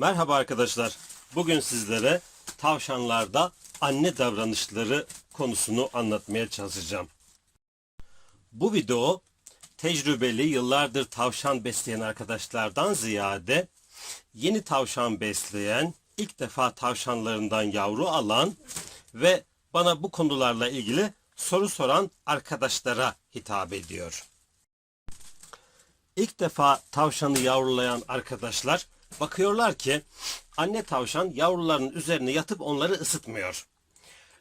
Merhaba arkadaşlar. Bugün sizlere tavşanlarda anne davranışları konusunu anlatmaya çalışacağım. Bu video tecrübeli yıllardır tavşan besleyen arkadaşlardan ziyade yeni tavşan besleyen, ilk defa tavşanlarından yavru alan ve bana bu konularla ilgili soru soran arkadaşlara hitap ediyor. İlk defa tavşanı yavrulayan arkadaşlar bakıyorlar ki anne tavşan yavruların üzerine yatıp onları ısıtmıyor.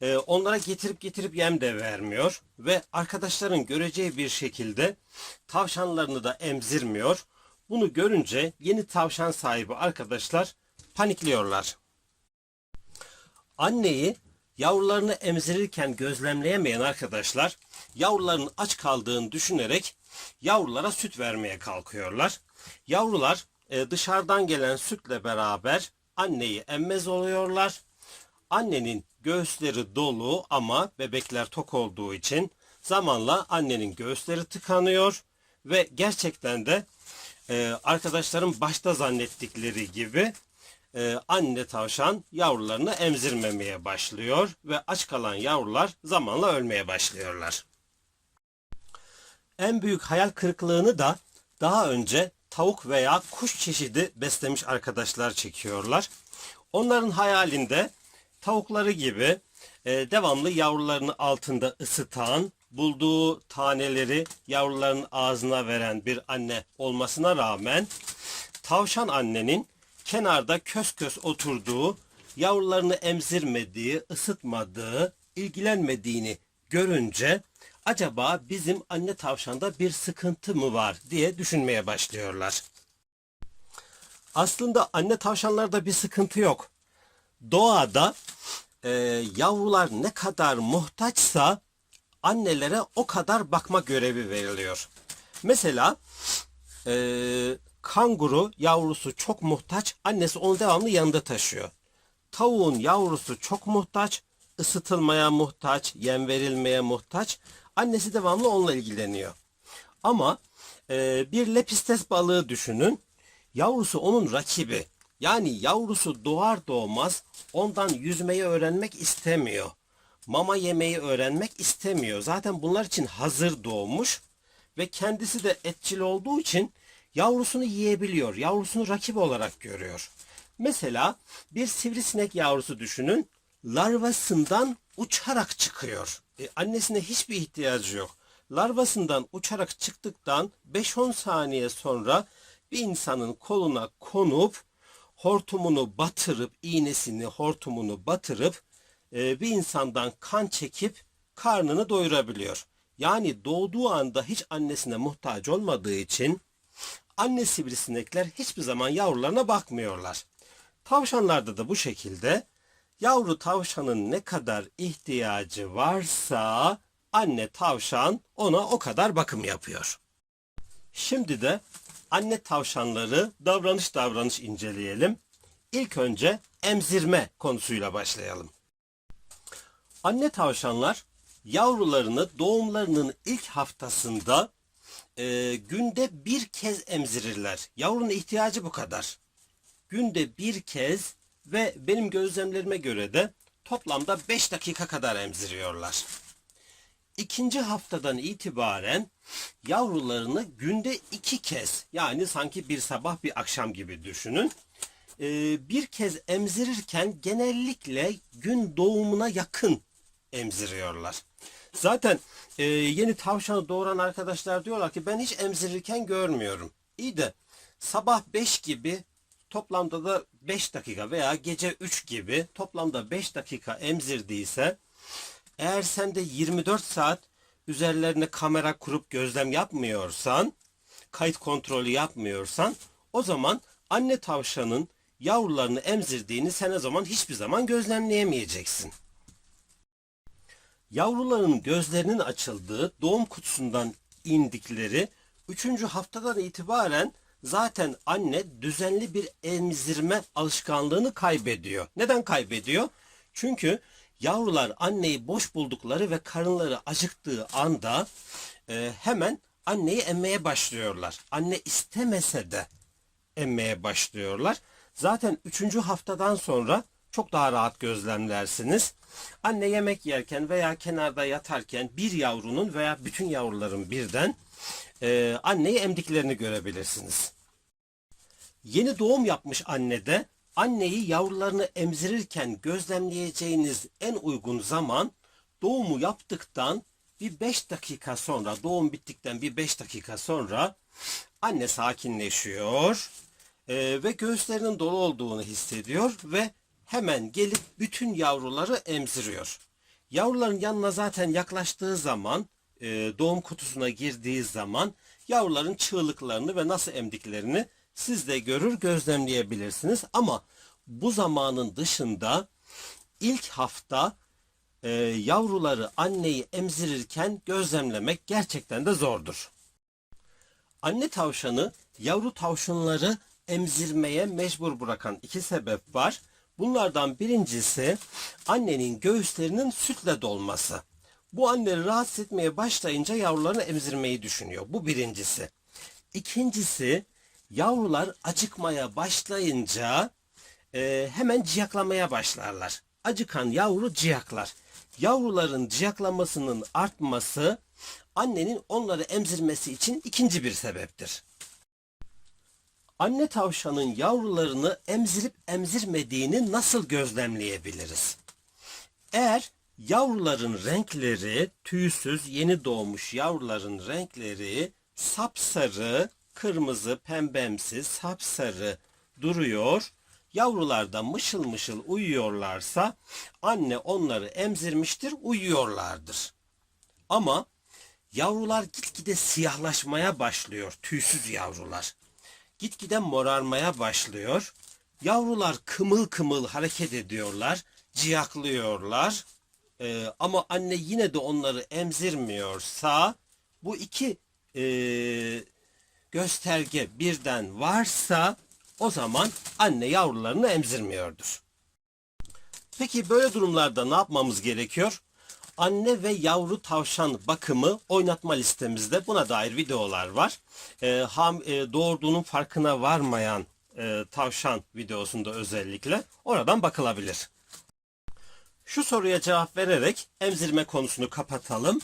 Ee, onlara getirip getirip yem de vermiyor ve arkadaşların göreceği bir şekilde tavşanlarını da emzirmiyor. Bunu görünce yeni tavşan sahibi arkadaşlar panikliyorlar. Anneyi yavrularını emzirirken gözlemleyemeyen arkadaşlar yavruların aç kaldığını düşünerek yavrulara süt vermeye kalkıyorlar. Yavrular e, dışarıdan gelen sütle beraber anneyi emmez oluyorlar. Annenin göğüsleri dolu ama bebekler tok olduğu için zamanla annenin göğüsleri tıkanıyor ve gerçekten de e, arkadaşlarım başta zannettikleri gibi e, anne tavşan yavrularını emzirmemeye başlıyor ve aç kalan yavrular zamanla ölmeye başlıyorlar. En büyük hayal kırıklığını da daha önce tavuk veya kuş çeşidi beslemiş arkadaşlar çekiyorlar. Onların hayalinde tavukları gibi e, devamlı yavrularını altında ısıtan, bulduğu taneleri yavruların ağzına veren bir anne olmasına rağmen tavşan annenin kenarda kös kös oturduğu, yavrularını emzirmediği, ısıtmadığı, ilgilenmediğini görünce acaba bizim anne tavşanda bir sıkıntı mı var diye düşünmeye başlıyorlar. Aslında anne tavşanlarda bir sıkıntı yok. Doğada e, yavrular ne kadar muhtaçsa annelere o kadar bakma görevi veriliyor. Mesela e, kanguru yavrusu çok muhtaç, annesi onu devamlı yanında taşıyor. Tavuğun yavrusu çok muhtaç, ısıtılmaya muhtaç, yem verilmeye muhtaç. Annesi devamlı onunla ilgileniyor. Ama e, bir lepistes balığı düşünün. Yavrusu onun rakibi. Yani yavrusu doğar doğmaz ondan yüzmeyi öğrenmek istemiyor. Mama yemeyi öğrenmek istemiyor. Zaten bunlar için hazır doğmuş ve kendisi de etçil olduğu için yavrusunu yiyebiliyor. Yavrusunu rakip olarak görüyor. Mesela bir sivrisinek yavrusu düşünün. Larvasından uçarak çıkıyor. E, annesine hiçbir ihtiyacı yok. Larvasından uçarak çıktıktan 5-10 saniye sonra bir insanın koluna konup hortumunu batırıp iğnesini hortumunu batırıp e, bir insandan kan çekip karnını doyurabiliyor. Yani doğduğu anda hiç annesine muhtaç olmadığı için anne sivrisinekler hiçbir zaman yavrularına bakmıyorlar. Tavşanlarda da bu şekilde yavru tavşanın ne kadar ihtiyacı varsa anne tavşan ona o kadar bakım yapıyor. Şimdi de anne tavşanları davranış davranış inceleyelim. İlk önce emzirme konusuyla başlayalım. Anne tavşanlar yavrularını doğumlarının ilk haftasında e, günde bir kez emzirirler. Yavrunun ihtiyacı bu kadar. Günde bir kez ve benim gözlemlerime göre de toplamda 5 dakika kadar emziriyorlar. İkinci haftadan itibaren yavrularını günde iki kez yani sanki bir sabah bir akşam gibi düşünün. Ee, bir kez emzirirken genellikle gün doğumuna yakın emziriyorlar. Zaten e, yeni tavşanı doğuran arkadaşlar diyorlar ki ben hiç emzirirken görmüyorum. İyi de sabah 5 gibi toplamda da 5 dakika veya gece 3 gibi toplamda 5 dakika emzirdiyse eğer sen de 24 saat üzerlerine kamera kurup gözlem yapmıyorsan, kayıt kontrolü yapmıyorsan o zaman anne tavşanın yavrularını emzirdiğini sen o zaman hiçbir zaman gözlemleyemeyeceksin. Yavruların gözlerinin açıldığı doğum kutusundan indikleri 3. haftadan itibaren zaten anne düzenli bir emzirme alışkanlığını kaybediyor. Neden kaybediyor? Çünkü yavrular anneyi boş buldukları ve karınları acıktığı anda e, hemen anneyi emmeye başlıyorlar. Anne istemese de emmeye başlıyorlar. Zaten üçüncü haftadan sonra çok daha rahat gözlemlersiniz. Anne yemek yerken veya kenarda yatarken bir yavrunun veya bütün yavruların birden e, anneyi emdiklerini görebilirsiniz. Yeni doğum yapmış annede anneyi yavrularını emzirirken gözlemleyeceğiniz en uygun zaman doğumu yaptıktan bir 5 dakika sonra doğum bittikten bir 5 dakika sonra anne sakinleşiyor e, ve göğüslerinin dolu olduğunu hissediyor ve hemen gelip bütün yavruları emziriyor. Yavruların yanına zaten yaklaştığı zaman e, doğum kutusuna girdiği zaman yavruların çığlıklarını ve nasıl emdiklerini siz de görür gözlemleyebilirsiniz. Ama bu zamanın dışında ilk hafta e, yavruları anneyi emzirirken gözlemlemek gerçekten de zordur. Anne tavşanı yavru tavşanları emzirmeye mecbur bırakan iki sebep var. Bunlardan birincisi annenin göğüslerinin sütle dolması. Bu anneleri rahatsız etmeye başlayınca yavrularını emzirmeyi düşünüyor. Bu birincisi. İkincisi yavrular acıkmaya başlayınca e, hemen ciyaklamaya başlarlar. Acıkan yavru ciyaklar. Yavruların ciyaklamasının artması annenin onları emzirmesi için ikinci bir sebeptir. Anne tavşanın yavrularını emzirip emzirmediğini nasıl gözlemleyebiliriz? Eğer yavruların renkleri tüysüz yeni doğmuş yavruların renkleri sapsarı, kırmızı, pembemsi, sapsarı duruyor. Yavrular da mışıl mışıl uyuyorlarsa anne onları emzirmiştir, uyuyorlardır. Ama yavrular gitgide siyahlaşmaya başlıyor, tüysüz yavrular. Gitgide morarmaya başlıyor. Yavrular kımıl kımıl hareket ediyorlar, ciyaklıyorlar. Ee, ama anne yine de onları emzirmiyorsa bu iki ee, gösterge birden varsa o zaman anne yavrularını emzirmiyordur. Peki böyle durumlarda ne yapmamız gerekiyor? Anne ve yavru tavşan bakımı oynatma listemizde buna dair videolar var. Ee, ham, e, doğurduğunun farkına varmayan e, tavşan videosunda özellikle oradan bakılabilir. Şu soruya cevap vererek emzirme konusunu kapatalım.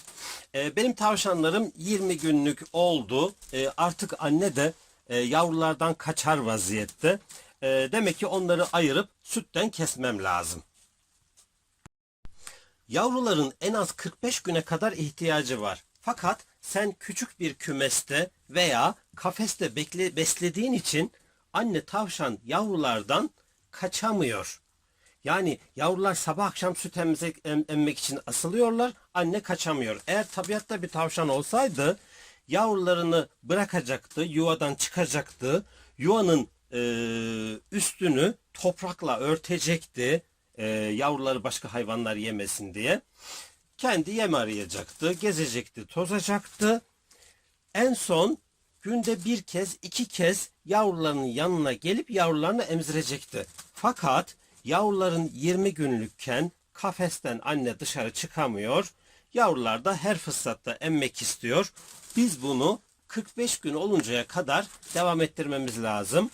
Ee, benim tavşanlarım 20 günlük oldu. Ee, artık anne de e, yavrulardan kaçar vaziyette. Ee, demek ki onları ayırıp sütten kesmem lazım. Yavruların en az 45 güne kadar ihtiyacı var. Fakat sen küçük bir kümeste veya kafeste bekle, beslediğin için anne tavşan yavrulardan kaçamıyor. Yani yavrular sabah akşam süt emzik, em, emmek için asılıyorlar. Anne kaçamıyor. Eğer tabiatta bir tavşan olsaydı yavrularını bırakacaktı, yuvadan çıkacaktı. Yuvanın e, üstünü toprakla örtecekti. E, yavruları başka hayvanlar yemesin diye. Kendi yem arayacaktı, gezecekti, tozacaktı. En son günde bir kez, iki kez yavrularının yanına gelip yavrularını emzirecekti. Fakat yavruların 20 günlükken kafesten anne dışarı çıkamıyor. Yavrular da her fırsatta emmek istiyor. Biz bunu 45 gün oluncaya kadar devam ettirmemiz lazım.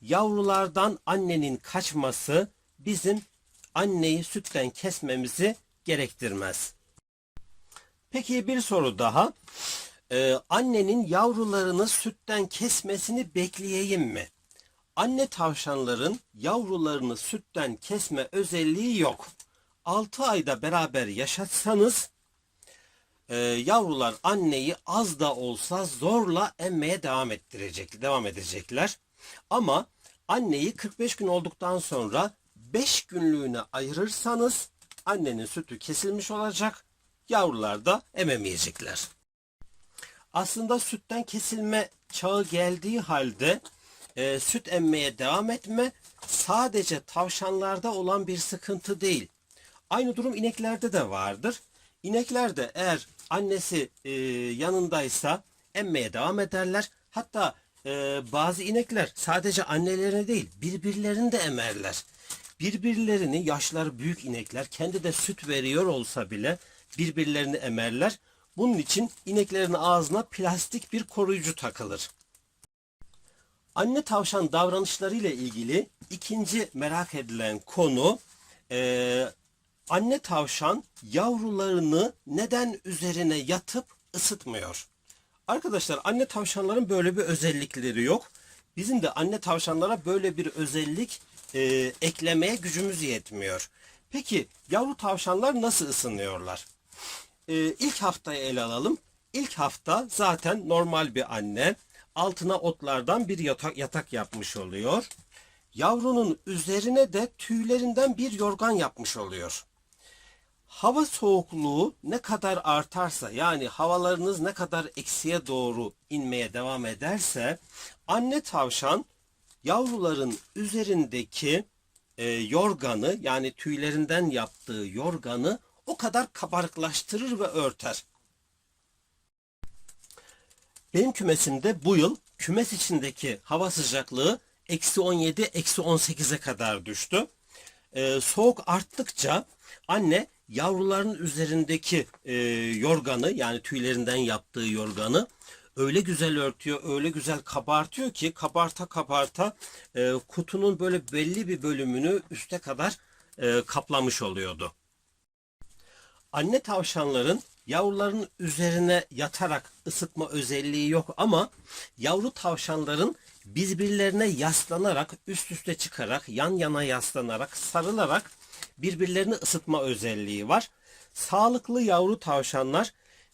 Yavrulardan annenin kaçması bizim anneyi sütten kesmemizi gerektirmez. Peki bir soru daha. Ee, annenin yavrularını sütten kesmesini bekleyeyim mi? Anne tavşanların yavrularını sütten kesme özelliği yok. 6 ayda beraber yaşatsanız e, yavrular anneyi az da olsa zorla emmeye devam ettirecek, devam edecekler. Ama anneyi 45 gün olduktan sonra 5 günlüğüne ayırırsanız annenin sütü kesilmiş olacak. Yavrular da ememeyecekler. Aslında sütten kesilme çağı geldiği halde e, süt emmeye devam etme sadece tavşanlarda olan bir sıkıntı değil. Aynı durum ineklerde de vardır. İnekler de eğer annesi e, yanındaysa emmeye devam ederler. Hatta e, bazı inekler sadece annelerini değil birbirlerini de emerler. Birbirlerini yaşları büyük inekler kendi de süt veriyor olsa bile birbirlerini emerler. Bunun için ineklerin ağzına plastik bir koruyucu takılır. Anne tavşan davranışlarıyla ilgili ikinci merak edilen konu eee, anne tavşan yavrularını neden üzerine yatıp ısıtmıyor? Arkadaşlar anne tavşanların böyle bir özellikleri yok. Bizim de anne tavşanlara böyle bir özellik eee, eklemeye gücümüz yetmiyor. Peki yavru tavşanlar nasıl ısınıyorlar? Ee, ilk haftayı ele alalım. İlk hafta zaten normal bir anne altına otlardan bir yatak, yatak yapmış oluyor. Yavrunun üzerine de tüylerinden bir yorgan yapmış oluyor. Hava soğukluğu ne kadar artarsa yani havalarınız ne kadar eksiye doğru inmeye devam ederse anne tavşan yavruların üzerindeki e, yorganı yani tüylerinden yaptığı yorganı o kadar kabarıklaştırır ve örter. Benim kümesimde bu yıl kümes içindeki hava sıcaklığı eksi 17, eksi 18'e kadar düştü. Ee, soğuk arttıkça anne yavruların üzerindeki e, yorganı yani tüylerinden yaptığı yorganı öyle güzel örtüyor, öyle güzel kabartıyor ki kabarta kabarta e, kutunun böyle belli bir bölümünü üste kadar e, kaplamış oluyordu. Anne tavşanların yavruların üzerine yatarak ısıtma özelliği yok ama yavru tavşanların birbirlerine yaslanarak, üst üste çıkarak, yan yana yaslanarak, sarılarak birbirlerini ısıtma özelliği var. Sağlıklı yavru tavşanlar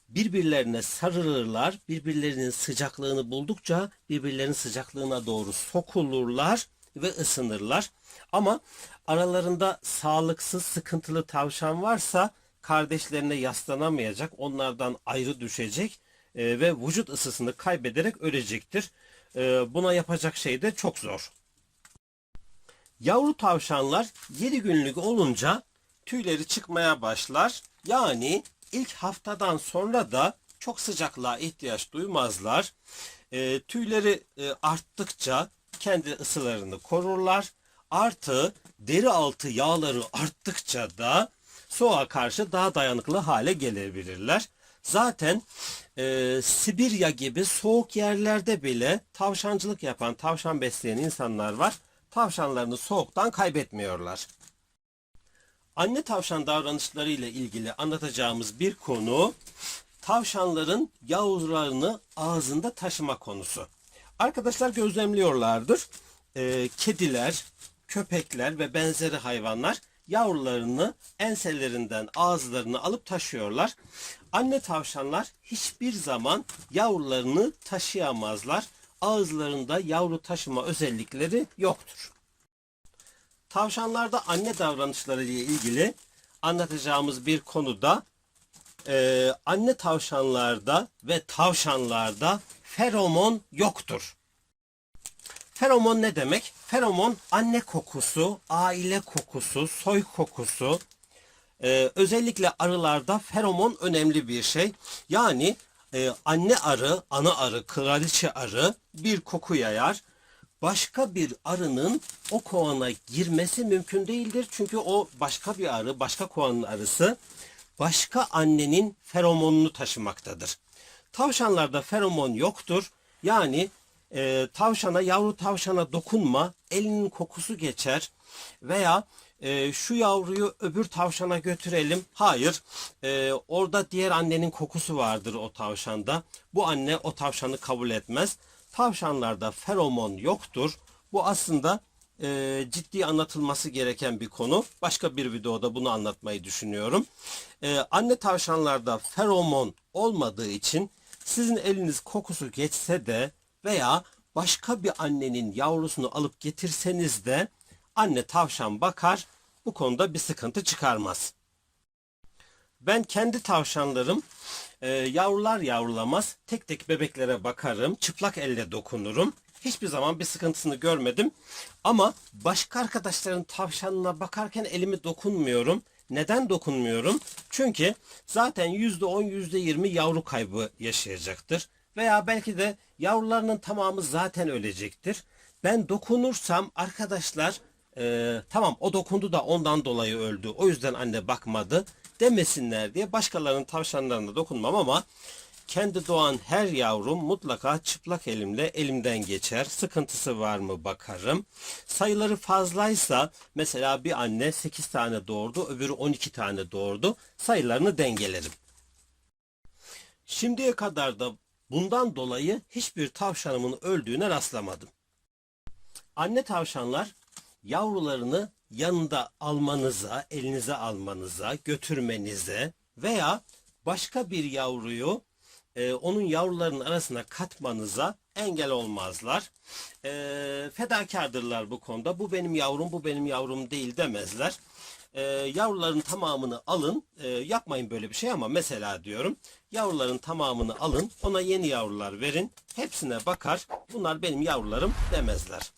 birbirlerine sarılırlar, birbirlerinin sıcaklığını buldukça birbirlerinin sıcaklığına doğru sokulurlar ve ısınırlar. Ama aralarında sağlıksız, sıkıntılı tavşan varsa kardeşlerine yaslanamayacak, onlardan ayrı düşecek e, ve vücut ısısını kaybederek ölecektir. E, buna yapacak şey de çok zor. Yavru tavşanlar 7 günlük olunca tüyleri çıkmaya başlar. Yani ilk haftadan sonra da çok sıcaklığa ihtiyaç duymazlar. E, tüyleri e, arttıkça kendi ısılarını korurlar. Artı deri altı yağları arttıkça da soğuğa karşı daha dayanıklı hale gelebilirler. Zaten e, Sibirya gibi soğuk yerlerde bile tavşancılık yapan, tavşan besleyen insanlar var. Tavşanlarını soğuktan kaybetmiyorlar. Anne tavşan davranışları ile ilgili anlatacağımız bir konu tavşanların yavrularını ağzında taşıma konusu. Arkadaşlar gözlemliyorlardır. Ee, kediler, köpekler ve benzeri hayvanlar yavrularını enselerinden ağızlarını alıp taşıyorlar. Anne tavşanlar hiçbir zaman yavrularını taşıyamazlar. Ağızlarında yavru taşıma özellikleri yoktur. Tavşanlarda anne davranışları ile ilgili anlatacağımız bir konuda e, anne tavşanlarda ve tavşanlarda feromon yoktur. Feromon ne demek? Feromon anne kokusu, aile kokusu, soy kokusu. Ee, özellikle arılarda feromon önemli bir şey. Yani e, anne arı, ana arı, kraliçe arı bir koku yayar. Başka bir arının o kovana girmesi mümkün değildir. Çünkü o başka bir arı, başka kovanın arısı başka annenin feromonunu taşımaktadır. Tavşanlarda feromon yoktur. Yani e, tavşana, yavru tavşana dokunma, elinin kokusu geçer veya e, şu yavruyu öbür tavşana götürelim. Hayır, e, orada diğer annenin kokusu vardır o tavşanda. Bu anne o tavşanı kabul etmez. Tavşanlarda feromon yoktur. Bu aslında e, ciddi anlatılması gereken bir konu. Başka bir videoda bunu anlatmayı düşünüyorum. E, anne tavşanlarda feromon olmadığı için sizin eliniz kokusu geçse de veya başka bir annenin yavrusunu alıp getirseniz de anne tavşan bakar bu konuda bir sıkıntı çıkarmaz. Ben kendi tavşanlarım e, yavrular yavrulamaz tek tek bebeklere bakarım çıplak elle dokunurum. Hiçbir zaman bir sıkıntısını görmedim. Ama başka arkadaşların tavşanına bakarken elimi dokunmuyorum. Neden dokunmuyorum? Çünkü zaten %10 %20 yavru kaybı yaşayacaktır. Veya belki de yavrularının tamamı zaten ölecektir. Ben dokunursam arkadaşlar e, tamam o dokundu da ondan dolayı öldü. O yüzden anne bakmadı demesinler diye başkalarının tavşanlarına dokunmam ama kendi doğan her yavrum mutlaka çıplak elimle elimden geçer. Sıkıntısı var mı bakarım. Sayıları fazlaysa mesela bir anne 8 tane doğurdu, öbürü 12 tane doğurdu. Sayılarını dengelerim. Şimdiye kadar da bundan dolayı hiçbir tavşanımın öldüğüne rastlamadım. Anne tavşanlar yavrularını yanında almanıza, elinize almanıza, götürmenize veya başka bir yavruyu e, onun yavrularının arasına katmanıza engel olmazlar. E, fedakardırlar bu konuda. Bu benim yavrum, bu benim yavrum değil demezler. E, yavruların tamamını alın. E, yapmayın böyle bir şey ama mesela diyorum. Yavruların tamamını alın. Ona yeni yavrular verin. Hepsine bakar. Bunlar benim yavrularım demezler.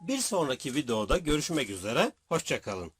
Bir sonraki videoda görüşmek üzere. Hoşçakalın.